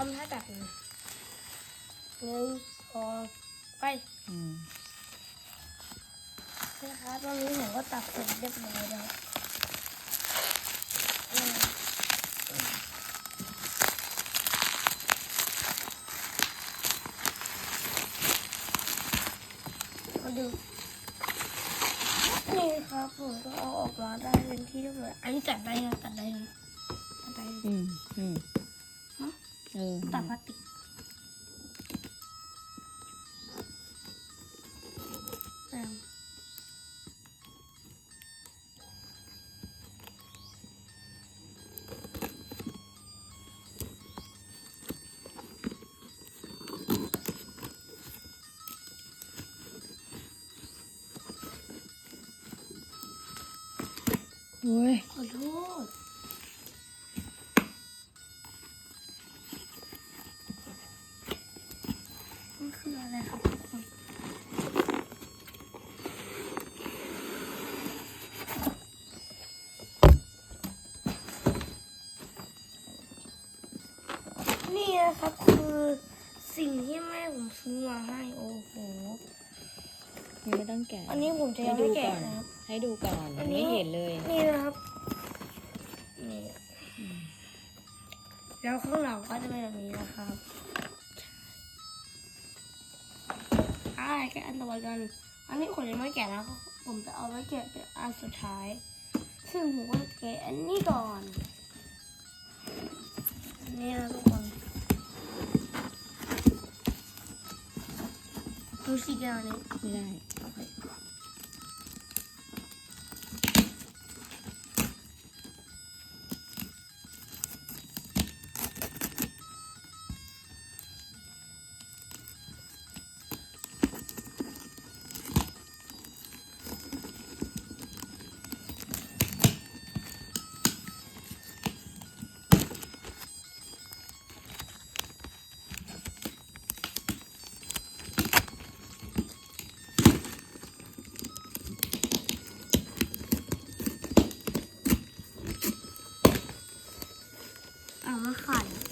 ทำท่าตัดนะหนึ่งสองไปอืมนะคะตอนนี้ผมก็ตัดเสร็จเรียบร้อยแล้วอืมมาดูนี่ครับผมก็เอาออกมาได้เป็นที่เรียบร้อยอันนี้ตัดได้นะตัดได้นะตัดได้นะอืมอืมฮะ เออตัดพลาสติกเอาโอ้ยขอโทษมั นคืออะไรครับทุกคนนี่นะครับคือสิ่งที่แม่ผมซื้อมาให้โอ้โหยังไม่ต้องแกะอันนี้ผมจะยังไม่แกะนะครับ ให้ดูก่อนอันนี้ ไม่เห็นเลยนี่นะครับนี่อืมแล้วข้างหลังก็จะเป็นแบบนี้นะครับ อ่าแกะอันต่อไปกัน อันนี้ผมยังไม่แกะนะผมจะเอาไว้แกะเป็นอันสุดท้าย ซึ่งผมก็แกะอันนี้ก่อนนี่นะทุกคนดูสิแกอันนี้ไม่ได้ เอ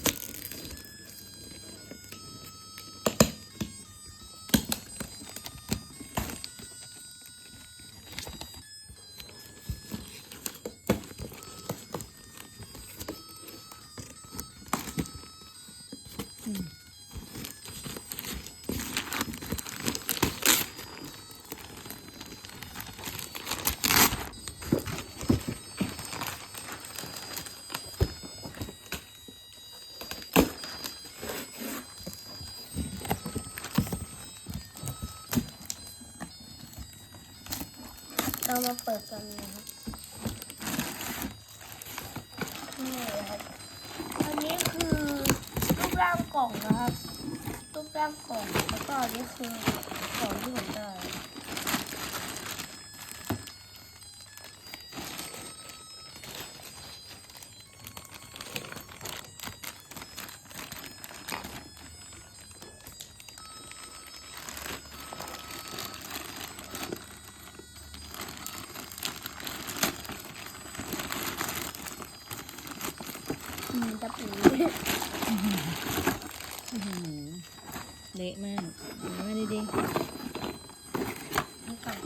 เรามาเปิดกันนะครับนี่นะครับ อันนี้คือรูปร่างกล่องนะครับ รูปร่างกล่อง แล้วก็อันนี้คือของที่ผมได้ อืมจะปี อื้อหือ เละมากเอามาดีนี่ก่อน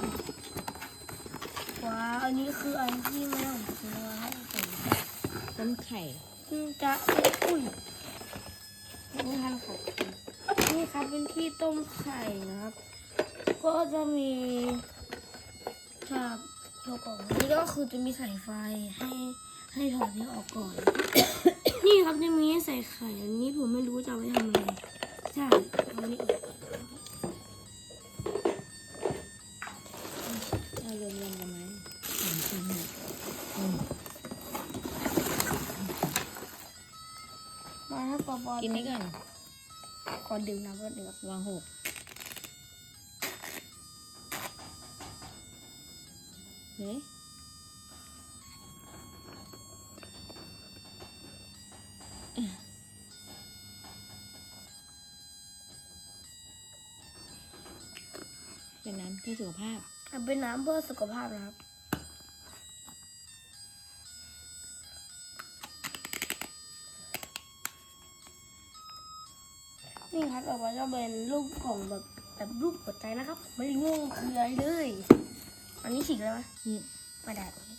ว้าวอันนี้คืออันที่แม่ผมซื้อมาให้ผมๆต้มไข่อืมจะอุ้ยนี่ทันค่ะนี่ครับเป็นที่ต้มไข่นะครับ ก็จะมีจากตัวกล่องนี้ก็คือจะมีสายไฟให้ให้ถอดนี้ออกก่อน นี่ครับจะมีให้ใส่ไข่อันนี้ผมไม่รู้จะเอาไว้ทำอะไร ใช่เอาอันนี้ออกเอารวมๆกันไหมอืมอืมอืมมาถ้าปอปอกินนี้ก่อนขอดื่มน้ำก่อนเดี๋ยววางหกเฮ้ย เพื่อสุขภาพอะเป็นน้ำเพื่อสุขภาพนะครับนี่ครับต่อไปก็เป็นรูปของแบบแบบรูปหัวใจนะครับ ไม่รู้ว่ามันคืออะไรเลย อันนี้ฉีกเลยไหมนี่ไม่ได้โอเค